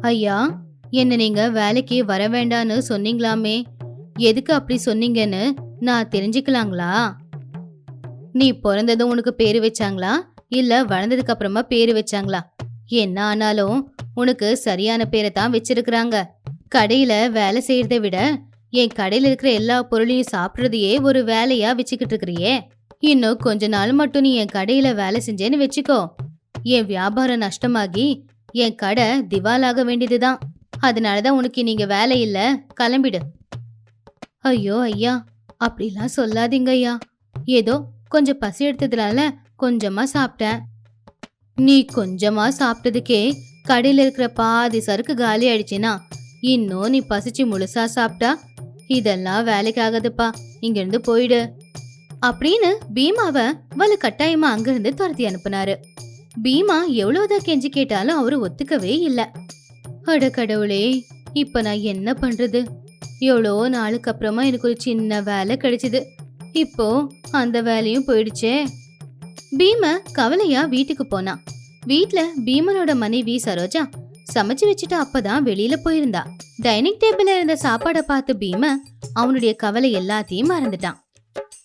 ஐயா என்ன நீங்க வேலைக்கு வர வேண்டான்னு சொன்னீங்களாமே? எதுக்கு அப்படி சொன்னீங்கன்னு நான் தெரிஞ்சுக்கலாங்களா? நீ பிறந்ததும் உனக்கு பேரு வச்சாங்களா? இல்ல வளர்ந்ததுக்கு அப்புறமா பேரு வச்சாங்களா? என்ன ஆனாலும் உனக்கு சரியான பேரை தான் வச்சிருக்கிறாங்க. கடையில வேலை செய்யறதை விட என் கடையில இருக்கிற எல்லா பொருளையும் சாப்பிடுறதையே ஒரு வேலையா வச்சுக்கிட்டு இருக்கிறியே. இன்னும் கொஞ்ச நாள் மட்டும் நீ என் கடையில வேலை செஞ்சேன்னு வச்சுக்கோ. என் வியாபாரம் நஷ்டமாகி என் கடை திவாலாக வேண்டியதுதான். அதனாலதான் உனக்கு நீங்க வேலை இல்ல. கிளம்பிடு. ஐயோ ஐயா. அப்படிலாம் சொல்லாதீங்க ஐயா. ஏதோ கொஞ்சம் பசி எடுத்ததுனால கொஞ்சமா சாப்பிட்டேன். நீ கொஞ்சமா சாப்பிட்டதுக்கே கடையில இருக்கிற பாதி சறுக்கு காலி ஆயிடுச்சுன்னா இன்னும் நீ பசிச்சு முழுசா சாப்பிட்டா இதெல்லாம் வேலைக்கு ஆகாதுப்பா இங்கிருந்து போயிடு. அப்படின்னு பீமாவை வலு கட்டாயமா அங்கிருந்து துரத்தி அனுப்புனாரு. பீமா எவ்வளவுதான் கெஞ்சி கேட்டாலும் அவரு ஒத்துக்கவே இல்ல. அட கடவுளே இப்ப நான் என்ன பண்றது? எவ்வளோ நாளுக்கு அப்புறமா எனக்கு ஒரு சின்ன வேலை கிடைச்சது. இப்போ அந்த வேலையும் போயிடுச்சே. பீம கவலையா வீட்டுக்கு போனான் வீட்ல பீமனோட மனைவி சரோஜா சமைச்சு வச்சுட்டு அப்பதான் வெளியில போயிருந்தா. டைனிங் டேபிள்ல இருந்த சாப்பாடை பார்த்து பீம அவனுடைய கவலை எல்லாத்தையும் மறந்துட்டான்.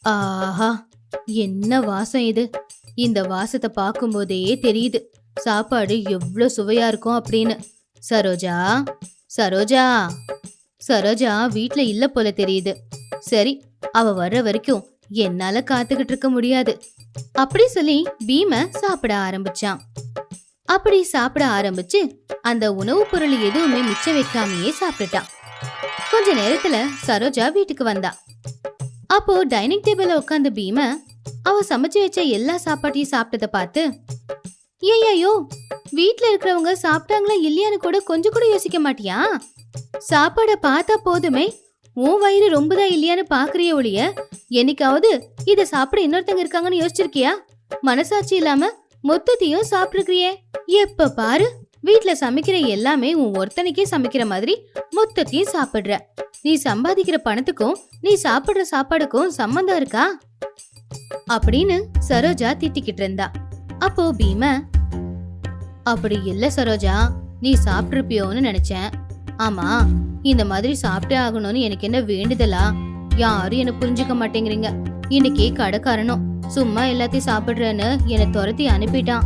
ஆஹா என்ன வாசம் இது. இந்த வாசத்தை பார்க்கும்போதே தெரியுது. சாப்பாடு எவ்வளோ சுவையா இருக்கும் அப்படின்னு. சரோஜா சரோஜா சரோஜா வீட்ல இல்ல போல தெரியுது. சரி அவ வர்ற வரைக்கும் என்னால காத்துக்கிட்டு இருக்க முடியாது. அப்படி சொல்லி பீம சாப்பிட ஆரம்பிச்சான். அப்படி சாப்பிட ஆரம்பிச்சு அந்த உணவுப் பொருள் எதுவுமே மிச்சம் வைக்காமயே சாப்பிட்டுட்டான். கொஞ்ச நேரத்துல சரோஜா வீட்டுக்கு வந்தா. அப்போ டைனிங் டேபிள்ல உட்காந்து பீம அவ சமைச்சு வச்ச எல்லா சாப்பாட்டையும் சாப்பிட்டத பார்த்து ஏய்யோ வீட்ல இருக்கிறவங்க சாப்பிட்டாங்களா இல்லையான்னு கூட கொஞ்சம் கூட யோசிக்க மாட்டியா? சாப்பாட பார்த்தா போதுமே உன் வயிறு ரொம்பதான் இல்லையான்னு பாக்குறிய ஒழிய என்னைக்காவது இத சாப்பிட இன்னொருத்தங்க இருக்காங்கன்னு யோசிச்சிருக்கியா? மனசாட்சி இல்லாம மொத்தத்தையும் சாப்பிட்டுருக்கிறியே. எப்ப பாரு வீட்ல சமைக்கிற எல்லாமே உன் ஒருத்தனைக்கே சமைக்கிற மாதிரி மொத்தத்தையும் சாப்பிடுற. நீ சம்பாதிக்கிற பணத்துக்கும் நீ சாப்பிடுற சாப்பாடுக்கும் சம்மந்தம் இருக்கா? அப்படின்னு சரோஜா திட்டிக்கிட்டு இருந்தா. அப்போ பீம அப்படி இல்ல சரோஜா நீ சாப்பிட்டிருப்பியோன்னு நினைச்சேன். ஆமா இந்த மாதிரி சாப்பிட்டே ஆகணும்னு எனக்கு என்ன வேண்டுதலா? யாரும் என்ன புரிஞ்சுக்க மாட்டேங்கிறீங்க. இன்னைக்கு கடைக்காரனும் சும்மா எல்லாத்தையும் சாப்பிடுறேன்னு என்னை துரத்தி அனுப்பிட்டான்.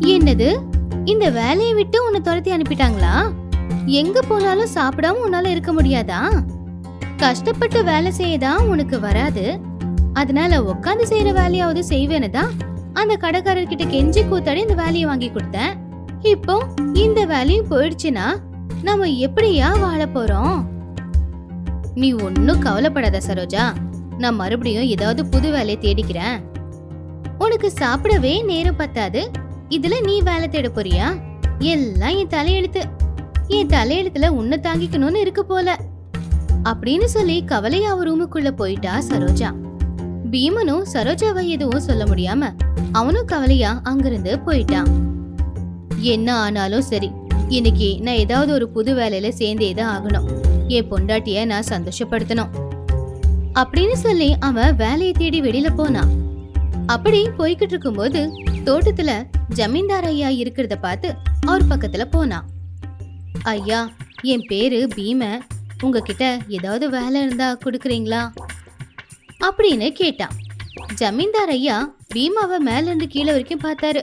என்னது? இந்த வேலையை விட்டு உன்னை துரத்தி அனுப்பிட்டாங்களா? எங்க போனாலும் சாப்பிடாம உன்னால இருக்க முடியாதா? கஷ்டப்பட்டு வேலை செய்யதான் உனக்கு வராது. அதனால உட்காந்து செய்யற வேலையாவது செய்வேன்னு தான் அந்த கடைக்காரர்கிட்ட கெஞ்சி கூத்தாடி இந்த வேலையை வாங்கி கொடுத்தேன். இப்போ இந்த வேலையும் போயிடுச்சுன்னா நம்ம எப்படியா வாழ போறோம்? நீ ஒன்னும் கவலைப்படாத சரோஜா. நான் மறுபடியும் ஏதாவது புது வேலையை தேடிக்கிறேன். உனக்கு சாப்பிடவே நேரம் பத்தாது. இதுல நீ வேலை தேட போறியா? எல்லாம் என் தலையெழுத்து. என் தலையெழுத்துல உன்னை தாங்கிக்கணும்னு இருக்கு போல. அப்படின்னு சொல்லி கவலையா ரூமுக்குள்ள போயிட்டா சரோஜா. பீமனும் சரோஜாவை எதுவும் சொல்ல முடியாம அவனும் கவலையா அங்கிருந்து போயிட்டான். என்ன ஆனாலும் சரி இன்னைக்கு நான் ஏதாவது ஒரு புது வேலையில சேர்ந்தே தான் ஆகணும். என் பொண்டாட்டிய நான் சந்தோஷப்படுத்தணும். அப்படின்னு சொல்லி அவன் வேலையை தேடி வெளியில போனான். அப்படி போய்கிட்டு இருக்கும்போது தோட்டத்துல ஜமீன்தார் ஐயா இருக்கிறத பார்த்து அவர் பக்கத்துல போனான். ஐயா என் பேரு பீம உங்ககிட்ட ஏதாவது வேலை இருந்தா கொடுக்குறீங்களா? அப்படின்னு கேட்டான். ஜமீன்தார் ஐயா பீமாவை மேலேருந்து கீழே வரைக்கும் பார்த்தாரு.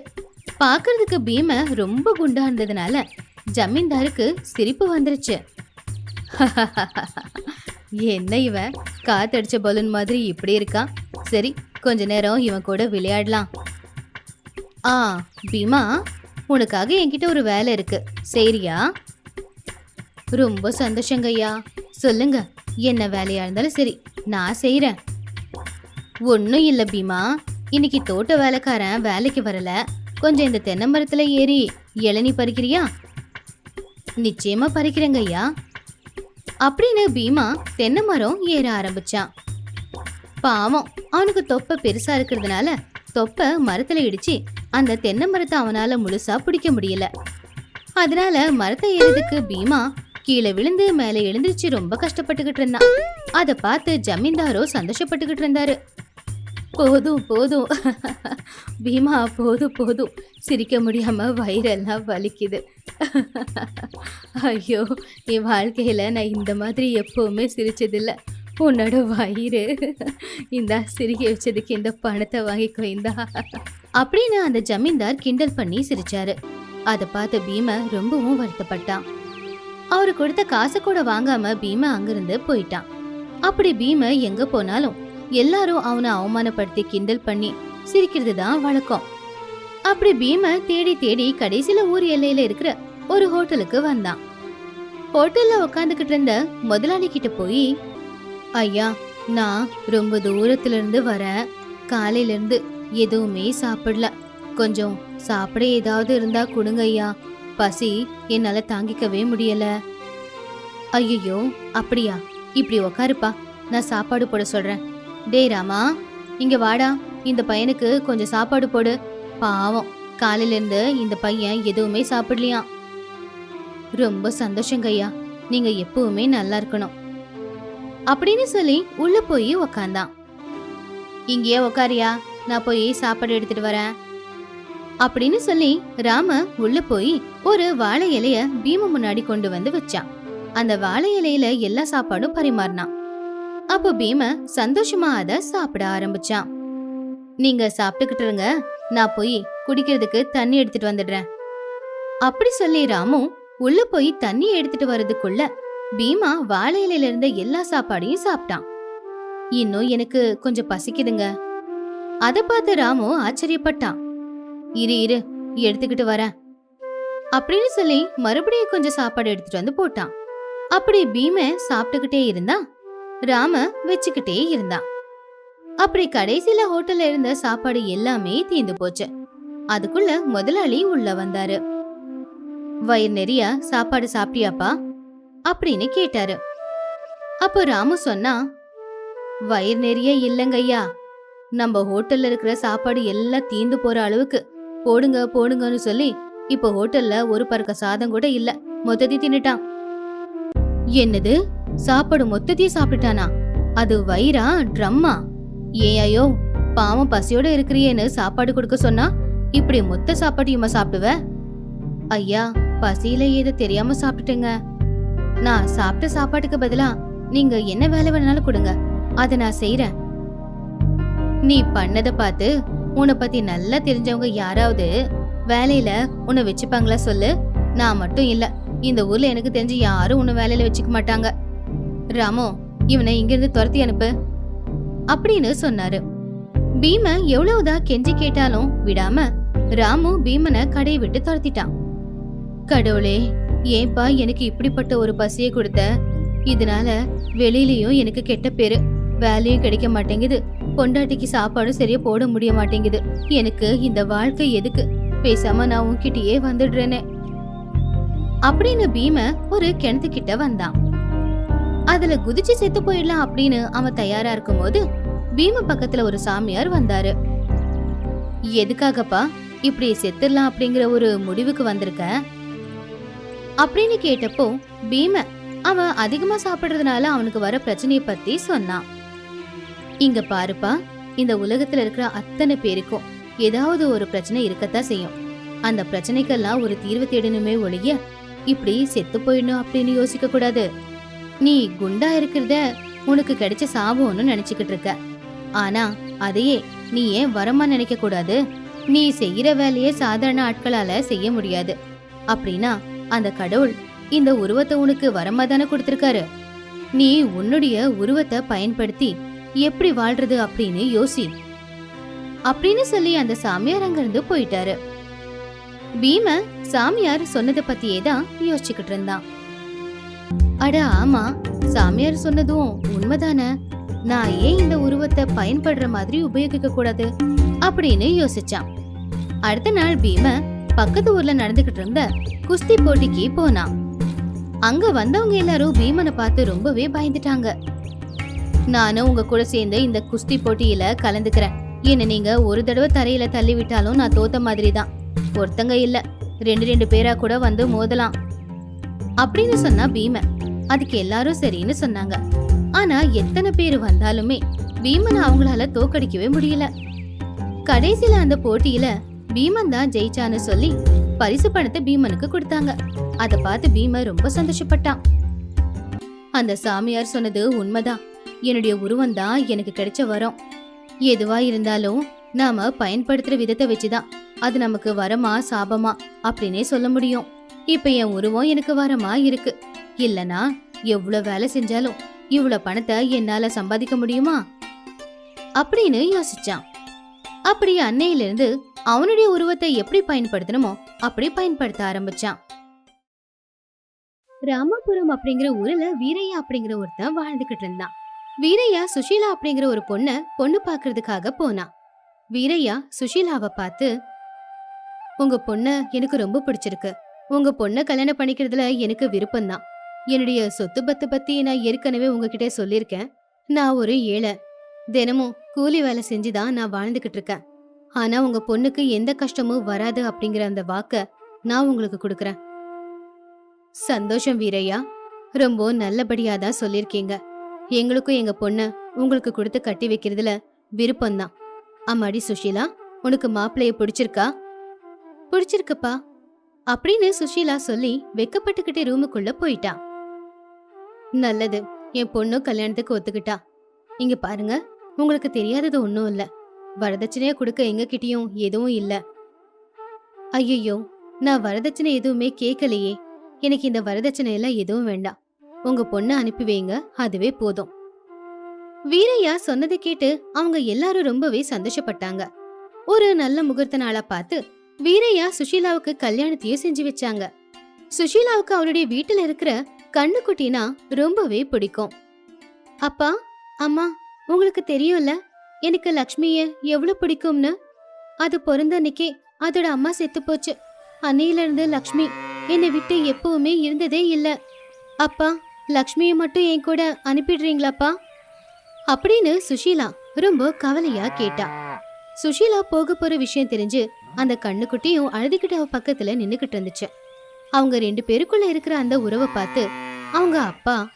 பார்க்கறதுக்கு பீமை ரொம்ப குண்டா இருந்ததுனால ஜமீன்தாருக்கு சிரிப்பு வந்துருச்சு. என்ன இவன் காத்தடிச்ச பலூன் மாதிரி இப்படி இருக்கான் சரி கொஞ்ச நேரம் இவன் கூட விளையாடலாம். ஆ பீமா உனக்காக என்கிட்ட ஒரு வேலை இருக்கு. சரியா? ரொம்ப சந்தோஷங்க ஐயா. சொல்லுங்க என்ன வேலையா இருந்தாலும் சரி நான் செய்கிறேன் ஒன்றும் இல்லை பீமா. இன்னைக்கு தோட்ட வேலைக்காரன் வேலைக்கு வரல. கொஞ்சம் இந்த தென்னை மரத்தில் ஏறி இளநீ பறிக்கிறியா? நிச்சயமா பறிக்கிறேங்க ஐயா. அப்படின்னு பீமா தென்னை மரம் ஏற ஆரம்பிச்சான். பாவம் அவனுக்கு தொப்பை பெருசா இருக்கிறதுனால தொப்பை மரத்துல இடிச்சு அந்த தென்னை மரத்தை அவனால முழுசா பிடிக்க முடியல. அதனால மரத்தை ஏறதுக்கு பீமா கீழே விழுந்து மேலே எழுந்திருச்சு ரொம்ப கஷ்டப்பட்டுக்கிட்டு இருந்தான். அதை பார்த்து ஜமீன்தாரோ சந்தோஷப்பட்டுக்கிட்டு இருந்தாரு. போதும் போதும். பீமா போதும் போதும். சிரிக்க முடியாம வயிறெல்லாம் வலிக்குது. ஐயோ என் வாழ்க்கையில நான் இந்த மாதிரி எப்பவுமே சிரிச்சதில்ல. உன்னோட வயிறு. இந்தா சிரிக்க வச்சதுக்கு இந்த பணத்தை வாங்கிக்கோ இந்தா. அப்படின்னு அந்த ஜமீன்தார் கிண்டல் பண்ணி சிரிச்சாரு. அதை பார்த்த பீம ரொம்பவும் வருத்தப்பட்டான். அவரு கொடுத்த காசை கூட வாங்காம பீம அங்கிருந்து போயிட்டான். அப்படி பீம எங்க போனாலும் எல்லாரும் அவனை அவமானப்படுத்தி கிண்டல் பண்ணி சிரிக்கிறது தான் வழக்கம். அப்படி பீம தேடி தேடி கடைசியில ஊர் எல்லையில இருக்கிற ஒரு ஹோட்டலுக்கு வந்தான். ஹோட்டல்ல உட்காந்துக்கிட்டு இருந்த முதலாளி கிட்ட போய் ஐயா நான் ரொம்ப தூரத்துல இருந்து வரேன் காலையில இருந்து எதுவுமே சாப்பிடல. கொஞ்சம் சாப்பிட ஏதாவது இருந்தா கொடுங்க ஐயா. பசி என்னால தாங்கிக்கவே முடியல. ஐயோ அப்படியா? இப்படி உக்காருப்பா. நான் சாப்பாடு போட சொல்றேன். டேய் ராமா இங்க வாடா. இந்த பையனுக்கு கொஞ்சம் சாப்பாடு போடு. பாவம் காலையிலேருந்து இந்த பையன் எதுவுமே சாப்பிடலையாம். ரொம்ப சந்தோஷங்க ஐயா. நீங்க எப்பவுமே நல்லா இருக்கணும். அப்படின்னு சொல்லி உள்ள போய் உக்காந்தான். இங்கேயே உக்காரியா? நான் போய் சாப்பாடு எடுத்துட்டு வரேன். அப்படின்னு சொல்லி ராம உள்ள போய் ஒரு வாழை இலைய பீம முன்னாடி கொண்டு வந்து வச்சான். அந்த வாழை இலையில எல்லா சாப்பாடும் பரிமாறினான். அப்போ பீம சந்தோஷமா அத சாப்பிட ஆரம்பிச்சான். நீங்க சாப்பிட்டுக்கிட்டு இருங்க. நான் போய் குடிக்கிறதுக்கு தண்ணி எடுத்துட்டு வந்துடுறேன். அப்படி சொல்லி ராமு உள்ள போய் தண்ணி எடுத்துட்டு வர்றதுக்குள்ள பீமா வாழை இலையில இருந்த எல்லா சாப்பாடையும் சாப்பிட்டான். இன்னும் எனக்கு கொஞ்சம் பசிக்குதுங்க. அத பார்த்து ராமு ஆச்சரியப்பட்டான். இரு இரு எடுத்துக்கிட்டு வரேன். அப்படின்னு சொல்லி மறுபடியும் கொஞ்சம் சாப்பாடு எடுத்துட்டு வந்து போட்டான். அப்படி பீம சாப்பிட்டுக்கிட்டே இருந்தா ராம வச்சுக்கிட்டே இருந்தான். அப்படி கடைசியில ஹோட்டல்ல இருந்த சாப்பாடு எல்லாமே தீந்து போச்சு. அதுக்குள்ள முதலாளி உள்ள வந்தாரு. வயிறு நிறைய சாப்பாடு சாப்பிட்டியாப்பா? அப்படின்னு கேட்டாரு. அப்போ ராமு சொன்னா வயிறு நிறைய இல்லைங்கய்யா நம்ம ஹோட்டல்ல இருக்கிற சாப்பாடு எல்லாம் தீந்து போற அளவுக்கு. போடுங்க போடுங்கன்னு சொல்லி இப்போ ஹோட்டல்ல ஒரு பருக்க சாதம் கூட இல்ல. மொத்தத்தி தின்னுட்டான். என்னது? சாப்பாடு மொத்தத்தையும் சாப்பிட்டுட்டானா? அது வயிறா? ட்ரம்மா? ஏன் ஐயோ பாவம் பசியோட இருக்கிறியேன்னு சாப்பாடு கொடுக்க சொன்னா இப்படி மொத்த சாப்பாட்டையுமா சாப்பிடுவ? ஐயா பசியில ஏதோ தெரியாம சாப்பிட்டுட்டேங்க. நான் சாப்பிட்ட சாப்பாட்டுக்கு பதிலா நீங்க என்ன வேலை வேணாலும் கொடுங்க. அதை நான் செய்யறேன் நீ பண்ணத பார்த்து உன்னை பத்தி நல்லா தெரிஞ்சவங்க யாராவது வேலையில உன்னை வச்சுப்பாங்களா சொல்லு? நான் மட்டும் இல்ல இந்த ஊர்ல எனக்கு தெரிஞ்சு யாரும் உன்னை வேலையில வச்சுக்க மாட்டாங்க. ராமோ இவனை இங்கிருந்து துரத்தி அனுப்பு. அப்படின்னு சொன்னாரு. பீம எவ்வளவுதான் கெஞ்சி கேட்டாலும் விடாம ராமு பீமனை கடையை விட்டு துரத்திட்டான். கடவுளே ஏன்பா எனக்கு இப்படிப்பட்ட ஒரு பசியை கொடுத்த? இதனால வெளியிலயும் எனக்கு கெட்ட பேரு வேலையும் கிடைக்க மாட்டேங்குது. பொண்டாட்டிக்கு சாப்பாடும் சரியா போட முடிய மாட்டேங்குது. எனக்கு இந்த வாழ்க்கை எதுக்கு? பேசாம நான் உன்கிட்டயே வந்துடுறேனே. அப்படின்னு பீம ஒரு கிணத்துக்கிட்ட வந்தான். அதுல குதிச்சு செத்து போயிடலாம் அப்படின்னு அவன் தயாரா இருக்கும்போது பீம பக்கத்துல ஒரு சாமியார் வந்தாரு. எதுக்காகப்பா இப்படி செத்துடலாம் அப்படிங்கிற ஒரு முடிவுக்கு வந்திருக்க? அப்படின்னு கேட்டப்போ பீம அவன் அதிகமா சாப்பிடுறதுனால அவனுக்கு வர பிரச்சனைய பத்தி சொன்னான். இங்க பாருப்பா இந்த உலகத்துல இருக்கிற அத்தனை பேருக்கும் ஏதாவது ஒரு பிரச்சனை இருக்கத்தான் செய்யும். அந்த பிரச்சனைக்கெல்லாம் ஒரு தீர்வு தேடணுமே ஒழிய இப்படி செத்து போயிடணும் அப்படின்னு யோசிக்க கூடாது நீ குண்டா இருக்கிறத உனக்கு கிடைச்ச சாபம்னு நினைச்சுக்கிட்டு இருக்க. ஆனா அதையே நீ ஏன் வரமா நினைக்க கூடாது? நீ செய்யற வேலையை சாதாரண ஆட்களால செய்ய முடியாது. அப்படின்னா அந்த கடவுள் இந்த உருவத்தை உனக்கு வரமா தானே கொடுத்திருக்காரு? நீ உன்னுடைய உருவத்தை பயன்படுத்தி எப்படி வாழ்றது அப்படின்னு யோசி. அப்படின்னு சொல்லி அந்த சாமியார் அங்கிருந்து போயிட்டாரு. பீம சாமியார் சொன்னதை பத்தியே தான் யோசிச்சுக்கிட்டு இருந்தான். அட ஆமா. சாமியார் சொன்னதும் உண்மைதானே? நான் ஏன் இந்த உருவத்தை பயன்படுற மாதிரி உபயோகிக்க கூடாது? அப்படின்னு யோசிச்சான். அடுத்த நாள் பீம பக்கத்து ஊர்ல நடந்துகிட்டு இருந்த குஸ்தி போட்டிக்கு போனான். அங்க வந்தவங்க எல்லாரும் பீமனை பார்த்து ரொம்பவே பயந்துட்டாங்க. நானும் உங்க கூட சேர்ந்து இந்த குஸ்தி போட்டியில கலந்துக்கிறேன். என்ன நீங்க ஒரு தடவை தரையில தள்ளி விட்டாலும் நான் தோத்த மாதிரி தான் ஒருத்தங்க இல்ல. ரெண்டு ரெண்டு பேரா கூட வந்து மோதலாம். அப்படின்னு சொன்னா பீம. அதுக்கு எல்லாரும் சரின்னு சொன்னாங்க. ஆனா எத்தனை பேர் வந்தாலுமே பீமனை அவங்களால தோக்கடிக்கவே முடியல. கடைசியில அந்த போட்டியில பீமன் தான் ஜெயிச்சான்னு சொல்லி பரிசு பணத்தை பீமனுக்கு கொடுத்தாங்க. அத பார்த்து பீமன் ரொம்ப சந்தோஷப்பட்டான். அந்த சாமியார் சொன்னது உண்மைதான். என்னுடைய உருவம் தான் எனக்கு கிடைச்ச வரம். எதுவா இருந்தாலும் நாம பயன்படுத்துற விதத்தை வச்சுதான் அது நமக்கு வரமா சாபமா அப்படின்னே சொல்ல முடியும். இப்ப என் உருவம் எனக்கு வரமா இருக்கு. இல்லனா எவ்வளவு வேலை செஞ்சாலும் இவ்வளவு பணத்தை என்னால சம்பாதிக்க முடியுமா? அப்படின்னு யோசிச்சான். அப்படி அன்னையிலிருந்து அவனுடைய உருவத்தை எப்படி பயன்படுத்தணுமோ அப்படி பயன்படுத்த ஆரம்பிச்சான். ராமபுரம் அப்படிங்கிற ஊர்ல வீரையா அப்படிங்கிற ஒருத்தன் வாழ்ந்துகிட்டு இருந்தான். வீரையா சுஷீலா அப்படிங்கிற ஒரு பொண்ண பொண்ணு பாக்குறதுக்காக போனான். வீரையா சுஷீலாவை பார்த்து உங்க பொண்ண எனக்கு ரொம்ப பிடிச்சிருக்கு. உங்க பொண்ண கல்யாணம் பண்ணிக்கிறதுல எனக்கு விருப்பம்தான். என்னுடைய சொத்து பத்து பத்தி நான் ஏற்கனவே உங்ககிட்ட சொல்லியிருக்கேன். நான் ஒரு ஏழை. தினமும் கூலி வேலை செஞ்சுதான் நான் வாழ்ந்துகிட்டு இருக்கேன். ஆனா உங்க பொண்ணுக்கு எந்த கஷ்டமும் வராது அப்படிங்கிற அந்த வாக்க நான் உங்களுக்கு கொடுக்கறேன். சந்தோஷம் வீரையா. ரொம்ப நல்லபடியா தான் சொல்லியிருக்கீங்க. எங்களுக்கும் எங்க பொண்ண உங்களுக்கு கொடுத்து கட்டி வைக்கிறதுல விருப்பம்தான். அம்மாடி சுஷீலா உனக்கு மாப்பிள்ளைய பிடிச்சிருக்கா? பிடிச்சிருக்குப்பா. அப்படின்னு சுஷீலா சொல்லி வெக்கப்பட்டுக்கிட்டே ரூமுக்குள்ள போயிட்டா. நல்லது. என் பொண்ணு கல்யாணத்துக்கு ஒத்துக்கிட்டா. இங்க பாருங்க உங்களுக்கு தெரியாதது ஒன்றும் இல்லை. வரதட்சணையா கொடுக்க எங்க கிட்டயும் எதுவும் இல்லை. ஐயோ நான் வரதட்சணை எதுவுமே கேட்கலையே. எனக்கு இந்த வரதட்சணை எல்லாம் எதுவும் வேண்டாம். உங்க பொண்ணை அனுப்பி வைங்க அதுவே போதும். வீரையா சொன்னதை கேட்டு அவங்க எல்லாரும் ரொம்பவே சந்தோஷப்பட்டாங்க. ஒரு நல்ல முகூர்த்த நாளா பார்த்து வீரையா சுஷீலாவுக்கு கல்யாணத்தையும் செஞ்சு வச்சாங்க. சுஷீலாவுக்கு அவருடைய வீட்டுல இருக்கிற கண்ணுக்குட்டினா ரொம்பவே பிடிக்கும். அப்பா அம்மா உங்களுக்கு தெரியும்ல எனக்கு லக்ஷ்மிய எவ்வளவு பிடிக்கும்னு? அது பிறந்த அன்னைக்கே அதோட அம்மா செத்து போச்சு. அன்னையிலிருந்து லக்ஷ்மி என்னை விட்டு எப்பவுமே இருந்ததே இல்லை. அப்பா லக்ஷ்மியை மட்டும் என் கூட அனுப்பிடுறீங்களாப்பா? அப்படின்னு சுஷீலா ரொம்ப கவலையா கேட்டா. சுஷீலா போக போற விஷயம் தெரிஞ்சு அந்த கண்ணுக்குட்டியும் அழுதுகிட்ட பக்கத்துல நின்னுகிட்டு இருந்துச்சு. அவங்க ரெண்டு பேருக்குள்ள இருக்கிற அந்த உறவை பார்த்து அவங்க அப்பா.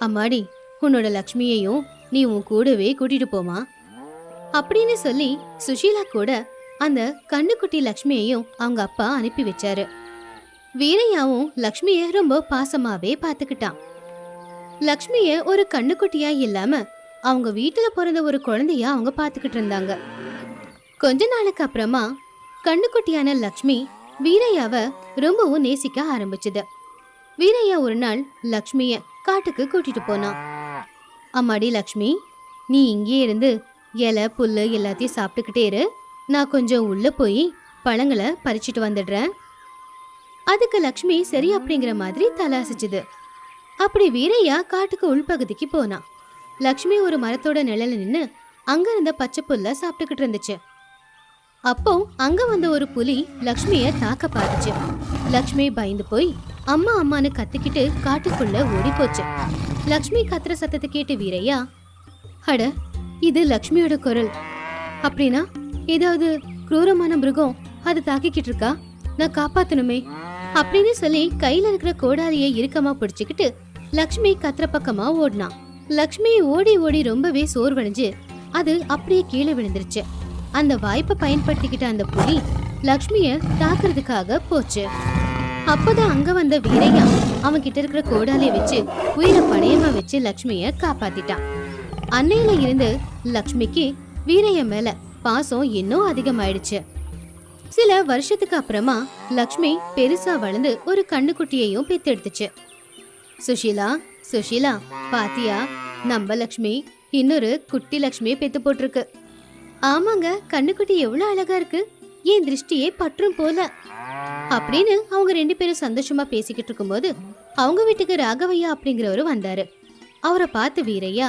அம்மாடி உன்னோட லக்ஷ்மியையும் நீ உன் கூடவே கூட்டிட்டு போமா அப்படின்னு சொல்லி சுஷீலா கூட அந்த கண்ணுக்குட்டி லக்ஷ்மியையும் அவங்க அப்பா அனுப்பி வச்சாரு. வீரையாவும் லக்ஷ்மிய ரொம்ப பாசமாவே பார்த்துக்கிட்டான் லக்ஷ்மிய ஒரு கண்ணுக்குட்டியா இல்லாம அவங்க வீட்டுல பிறந்த ஒரு குழந்தையா அவங்க பார்த்துக்கிட்டு இருந்தாங்க. கொஞ்ச நாளுக்கு அப்புறமா கண்ணுக்குட்டியான லக்ஷ்மி வீரையாவை ரொம்பவும் நேசிக்க ஆரம்பிச்சது. வீரையா ஒரு நாள் லக்ஷ்மிய காட்டுக்கு கூட்டிட்டு போனான் அம்மாடி லக்ஷ்மி நீ இங்கே இருந்து இலை புல்லு எல்லாத்தையும் சாப்பிட்டுக்கிட்டே இரு. நான் கொஞ்சம் உள்ளே போய் பழங்களை பறிச்சிட்டு வந்துடுறேன். அதுக்கு லக்ஷ்மி சரி அப்படிங்கிற மாதிரி தலாசிச்சுது அப்படி வீரையா காட்டுக்கு உள்பகுதிக்கு போனான் லக்ஷ்மி ஒரு மரத்தோட நிழல நின்று அங்க இருந்த பச்சை புல்ல சாப்பிட்டுக்கிட்டு இருந்துச்சு. அப்போ அங்க வந்த ஒரு புலி லக்ஷ்மிய தாக்க பார்த்துச்சு. லக்ஷ்மி பயந்து போய் அம்மா அம்மான்னு கத்திக்கிட்டு காட்டுக்குள்ள ஓடி போச்சு லக்ஷ்மி கத்துற சத்தத்தை கேட்டு வீரையா அட இது லக்ஷ்மியோட குரல். அப்படின்னா ஏதாவது குரூரமான மிருகம் அதை தாக்கிக்கிட்டு இருக்கா? நான் காப்பாத்தணுமே. அப்படின்னு சொல்லி கையில இருக்கிற கோடாலியை இறுக்கமா பிடிச்சுக்கிட்டு லக்ஷ்மி கத்திர பக்கமா ஓடினான் லக்ஷ்மி ஓடி ஓடி ரொம்பவே சோர்வடைஞ்சு அது அப்படியே கீழே விழுந்துருச்சு. அந்த வாய்ப்பை பயன்படுத்திக்கிட்ட அந்த புலி லக்ஷ்மிய தாக்குறதுக்காக போச்சு. அப்பதான் அங்க வந்த வீரையா அவன் கிட்ட இருக்கிற கோடாலியை வச்சு உயிரை பணையமா வச்சு லக்ஷ்மிய காப்பாத்திட்டான். அன்னையில இருந்து லக்ஷ்மிக்கு வீரைய மேல பாசம் இன்னும் அதிகமாயிடுச்சு. சில வருஷத்துக்கு அப்புறமா லக்ஷ்மி பெருசா வளர்ந்து ஒரு கண்ணுக்குட்டியையும் பெத்தெடுத்துச்சு. சுஷீலா சுஷீலா பாத்தியா நம்ம லக்ஷ்மி இன்னொரு குட்டி லக்ஷ்மியை பெத்து போட்டிருக்கு. ஆமாங்க கண்ணுக்குட்டி எவ்வளவு அழகா இருக்கு. என் திருஷ்டியே பற்றும் போல. அப்படின்னு அவங்க ரெண்டு பேரும் சந்தோஷமா பேசிக்கிட்டு இருக்கும்போது அவங்க வீட்டுக்கு ராகவையா அப்படிங்கிறவரு வந்தாரு. அவரை பார்த்து வீரையா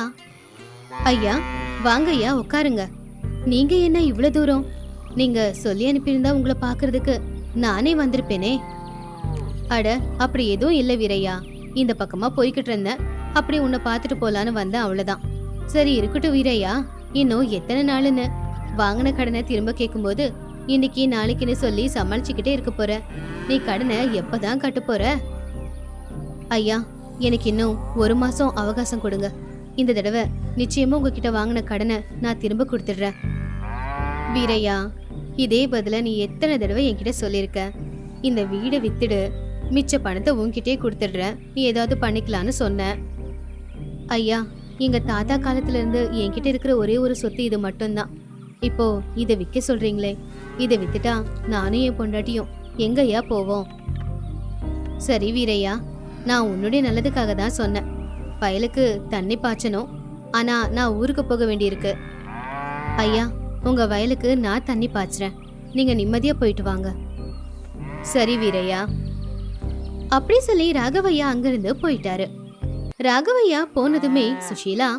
ஐயா வாங்க ஐயா உட்காருங்க. நீங்க என்ன இவ்வளவு தூரம்? நீங்க சொல்லி அனுப்பியிருந்தா உங்களை பாக்குறதுக்கு நானே வந்திருப்பேனே. அட அப்படி எதுவும் இல்லை வீரையா. இந்த பக்கமா போய்கிட்டு இருந்தேன். அப்படி உன்னை பார்த்துட்டு போலான்னு வந்தேன் அவ்வளவுதான். சரி இருக்கட்டும் வீரையா. இன்னும் எத்தனை நாளுன்னு? வாங்கின கடனை திரும்ப கேட்கும்போது இன்னைக்கு நாளைக்குன்னு சொல்லி சமாளிச்சுக்கிட்டே இருக்க போற. நீ கடனை எப்பதான் கட்ட போற? ஐயா எனக்கு இன்னும் ஒரு மாசம் அவகாசம் கொடுங்க. இந்த தடவை நிச்சயமா உங்ககிட்ட வாங்கின கடனை நான் திரும்ப கொடுத்துடுறேன். வீரையா இதே பதில நீ எத்தனை தடவை என்கிட்ட சொல்லியிருக்க இந்த வீடை வித்துடு. மிச்ச பணத்தை உன்கிட்டயே கொடுத்துடுறேன். நீ ஏதாவது பண்ணிக்கலான்னு சொன்ன. ஐயா எங்க தாத்தா காலத்துல இருந்து என்கிட்ட இருக்கிற ஒரே ஒரு சொத்து இது மட்டும்தான். இப்போ இதை விற்க சொல்றீங்களே. இதை வித்துட்டா நானும் என் பொண்டாட்டியும் எங்கய்யா போவோம்? சரி வீரையா நான் உன்னுடைய நல்லதுக்காக தான் சொன்னேன். வயலுக்கு தண்ணி பாய்ச்சணும். ஆனா நான் ஊருக்கு போக வேண்டியிருக்கு. ஐயா உங்க வயலுக்கு நான் தண்ணி பாய்ச்சுறேன். நீங்க நிம்மதியா போயிட்டு வாங்க. சரி வீரையா. அப்படி சொல்லி ராகவையா அங்கிருந்து போயிட்டாரு. ராகவையா போனதுமே சுஷீலா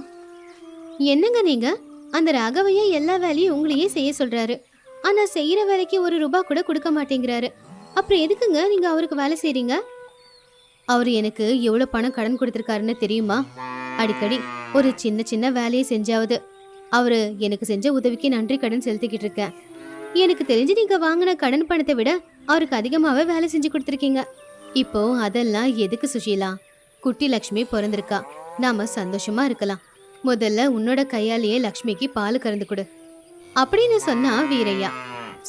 என்னங்க நீங்க? அந்த ராகவையா எல்லா வேலையும் உங்களையே செய்ய சொல்றாரு. ஆனா செய்யற வேலைக்கு ஒரு ரூபா கூட கொடுக்க மாட்டேங்கிறாரு. அப்புறம் எதுக்குங்க நீங்க அவருக்கு வேலை செய்றீங்க? அவர் எனக்கு எவ்வளோ பணம் கடன் கொடுத்துருக்காருன்னு தெரியுமா? அடிக்கடி ஒரு சின்ன சின்ன வேலையை செஞ்சாவது அவரு எனக்கு செஞ்ச உதவிக்கு நன்றி கடன் செலுத்திக்கிட்டு இருக்கேன். எனக்கு தெரிஞ்சு நீங்க வாங்கின கடன் பணத்தை விட அவருக்கு அதிகமாகவே வேலை செஞ்சு கொடுத்துருக்கீங்க. இப்போ அதெல்லாம் எதுக்கு சுஷீலா? குட்டி லக்ஷ்மி பிறந்திருக்கா. நாம சந்தோஷமா இருக்கலாம். முதல்ல உன்னோட கையாலேயே லக்ஷ்மிக்கு பால் கறந்து கொடு. அப்படின்னு சொன்னா வீரையா.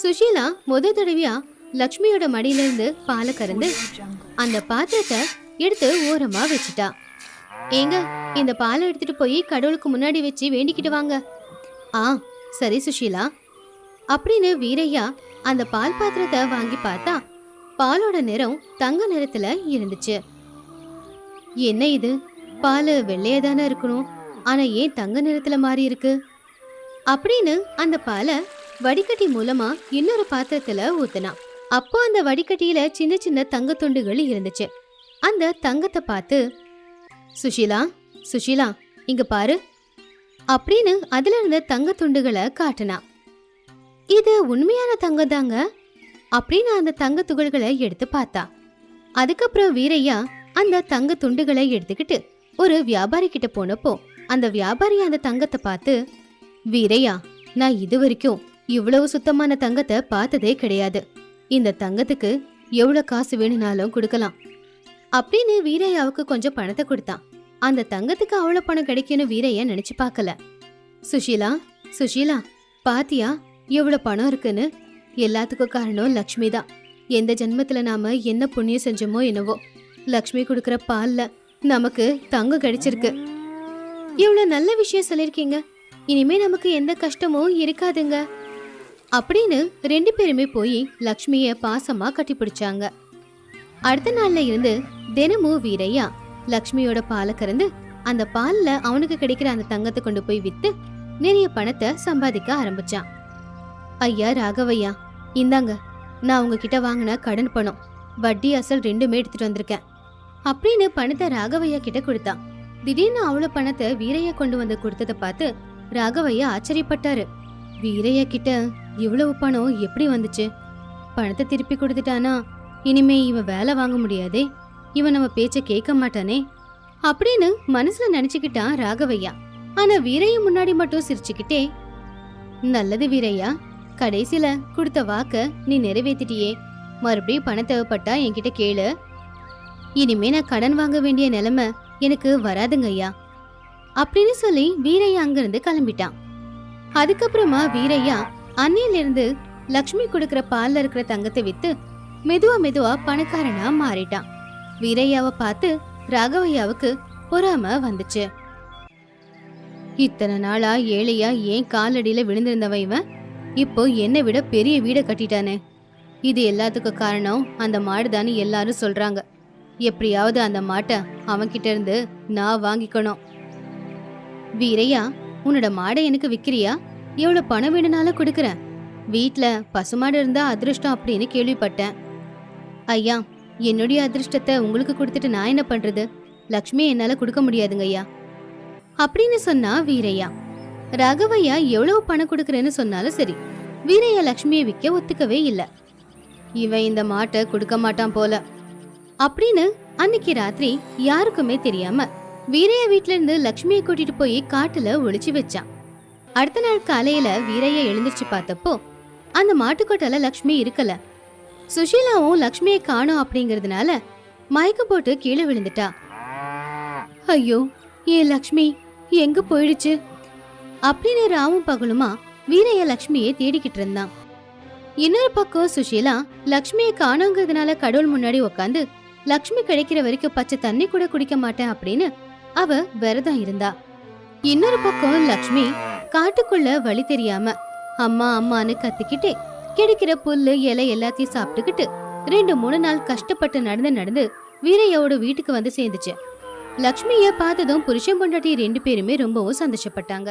சுஷீலா முத தடவையா லக்ஷ்மியோட மடியில இருந்து பாலை கறந்து அந்த பாத்திரத்தை எடுத்து ஓரமா வச்சுட்டா. ஏங்க இந்த பாலை எடுத்துட்டு போய் கடவுளுக்கு முன்னாடி வச்சு வேண்டிக்கிட்டு வாங்க. ஆ சரி சுஷீலா. அப்படின்னு வீரையா அந்த பால் பாத்திரத்தை வாங்கி பார்த்தா பாலோட நிறம் தங்க நிறத்துல இருந்துச்சு. என்ன இது? பால் வெள்ளையா தானே இருக்கணும். ஆனா ஏன் தங்க நிறத்துல மாறி இருக்கு? அப்படின்னு அந்த பாலை வடிகட்டி மூலமா இன்னொரு பாத்திரத்துல ஊத்தினான் அப்போ அந்த வடிகட்டியில சின்ன சின்ன தங்க துண்டுகள் இருந்துச்சு. அந்த தங்கத்தை பார்த்து சுஷீலா சுஷீலா இங்க பாரு அப்படின்னு அதுல இருந்த தங்க துண்டுகளை காட்டினான் இது உண்மையான தங்கம் தாங்க அப்படின்னு அந்த தங்க துகள்களை எடுத்து பார்த்தா. அதுக்கப்புறம் வீரையா அந்த தங்க துண்டுகளை எடுத்துக்கிட்டு ஒரு வியாபாரி கிட்ட போனப்போ அந்த வியாபாரி அந்த தங்கத்தை பார்த்து வீரையா நான் இது வரைக்கும் இவ்வளவு சுத்தமான தங்கத்தை பார்த்ததே கிடையாது. இந்த தங்கத்துக்கு எவ்வளவு காசு வேணும்னாலும் கொடுக்கலாம். அப்படின்னு வீரையாவுக்கு கொஞ்சம் பணத்தை கொடுத்தான். அந்த தங்கத்துக்கு அவ்வளவு பணம் கிடைக்கும்னு வீரையா நினைச்சு பார்க்கல. சுஷீலா சுஷீலா பாத்தியா எவ்வளவு பணம் இருக்குன்னு? எல்லாத்துக்கும் காரணம் லக்ஷ்மி தான். எந்த ஜென்மத்துல நாம என்ன புண்ணியம் செஞ்சோமோ என்னவோ. லக்ஷ்மி கொடுக்குற பால்ல நமக்கு தங்கம் கிடைச்சிருக்கு. இவ்வளவு நல்ல விஷயம் சொல்லிருக்கீங்க இனிமே நமக்கு எந்த கஷ்டமும் இருக்காதுங்க. அப்படின்னு ரெண்டு பேருமே போய் லக்ஷ்மிய பாசமா கட்டி பிடிச்சாங்க. அடுத்த நாள்ல இருந்து தினமும் வீரையா லக்ஷ்மியோட பாலை கறந்து அந்த பால்ல அவனுக்கு கிடைக்கிற அந்த தங்கத்தை கொண்டு போய் வித்து நிறைய பணத்தை சம்பாதிக்க ஆரம்பிச்சான். ஐயா ராகவையா இந்தாங்க நான் உங்ககிட்ட வாங்கின கடன் பணம் வட்டி அசல் ரெண்டுமே எடுத்துட்டு வந்திருக்கேன். அப்படின்னு பணத்தை ராகவையா கிட்ட கொடுத்தான் திடீர்னு அவ்வளோ பணத்தை வீரையா கொண்டு வந்து கொடுத்ததை பார்த்து ராகவையா ஆச்சரியப்பட்டாரு. வீரையா கிட்ட இவ்வளவு பணம் எப்படி வந்துச்சு? பணத்தை திருப்பி கொடுத்துட்டானா? இனிமே இவன் வேலை வாங்க முடியாதே. இவன் நம்ம பேச்ச கேட்க மாட்டானே. அப்படின்னு மனசுல நினைச்சுக்கிட்டான் ராகவையா. ஆனா வீரையா முன்னாடி மட்டும் சிரிச்சுக்கிட்டே நல்லது வீரையா கடைசியில கொடுத்த வாக்க நீ நிறைவேத்திட்டியே. மறுபடியும் பணம் தேவைப்பட்டா என்கிட்ட கேளு. இனிமே நான் கடன் வாங்க வேண்டிய நிலைமை எனக்கு வராதுங்கய்யா. அப்படின்னு சொல்லி வீரையா அங்கிருந்து கிளம்பிட்டான். அதுக்கப்புறமா வீரையா அன்னையில இருந்து லக்ஷ்மி கொடுக்கிற பால்ல இருக்கிற தங்கத்தை வித்து மெதுவா மெதுவா பணக்காரனா மாறிட்டான். வீரையாவை பார்த்து ராகவையாவுக்கு பொறாம வந்துச்சு. இத்தனை நாளா ஏழையா ஏன் காலடியில விழுந்திருந்தவன் இவன்? இப்போ என்னை விட பெரிய வீடை கட்டிட்டானே. இது எல்லாத்துக்கும் காரணம் அந்த மாடுதான்னு எல்லாரும் சொல்றாங்க. எப்படியாவது அந்த மாட்டை அவன்கிட்ட இருந்து நான் வாங்கிக்கணும். வீரையா உன்னோட மாடை எனக்கு விக்கிறியா? எவ்வளவு பணம் வேணும்னாலும் கொடுக்குறேன். வீட்ல பசுமாடு இருந்தா அதிர்ஷ்டம் அப்படின்னு கேள்விப்பட்டேன். ஐயா என்னுடைய அதிர்ஷ்டத்தை உங்களுக்கு கொடுத்துட்டு நான் என்ன பண்றது? லக்ஷ்மி என்னால கொடுக்க முடியாதுங்க ஐயா. அப்படின்னு சொன்னா வீரையா. ராகவையா எவ்வளவு பணம் கொடுக்கறேன்னு சொன்னாலும் சரி வீரையா லக்ஷ்மியை விற்க ஒத்துக்கவே இல்லை. இவன் இந்த மாட்டை கொடுக்க மாட்டான் போல. அப்படின்னு அன்னைக்கு ராத்திரி யாருக்குமே தெரியாம வீரைய வீட்ல இருந்து லக்ஷ்மியை கூட்டிட்டு போய் காட்டுல ஒளிச்சு வச்சான். அடுத்த நாள் காலையில வீரைய எழுந்திருச்சு பார்த்தப்போ அந்த மாட்டுக்கொட்டால லக்ஷ்மி இருக்கல. சுஷீலாவும் லக்ஷ்மியை காணோம் அப்படிங்கறதுனால மயக்கம் போட்டு கீழே விழுந்துட்டா. ஐயோ ஏ லக்ஷ்மி எங்க போயிடுச்சு? அப்படின்னு ராவும் பகலுமா வீரைய லக்ஷ்மியை தேடிக்கிட்டு இருந்தான். இன்னொரு பக்கம் சுஷீலா லக்ஷ்மியை காணோங்கிறதுனால கடவுள் முன்னாடி உட்காந்து லக்ஷ்மி கிடைக்கிற வரைக்கும் பச்சை தண்ணி கூட குடிக்க மாட்டேன் அப்படின்னு அவ விரதம் இருந்தா. இன்னொரு பக்கம் லக்ஷ்மி காட்டுக்குள்ள வழி தெரியாம அம்மா அம்மான்னு கத்திக்கிட்டு கிடைக்கிற புல்லு இலை எல்லாத்தையும் சாப்பிட்டுக்கிட்டு ரெண்டு மூணு நாள் கஷ்டப்பட்டு நடந்து நடந்து வீரையோட வீட்டுக்கு வந்து சேர்ந்துச்சு. லக்ஷ்மிய பார்த்ததும் புருஷன் பொண்டாட்டி ரெண்டு பேருமே ரொம்பவும் சந்தோஷப்பட்டாங்க.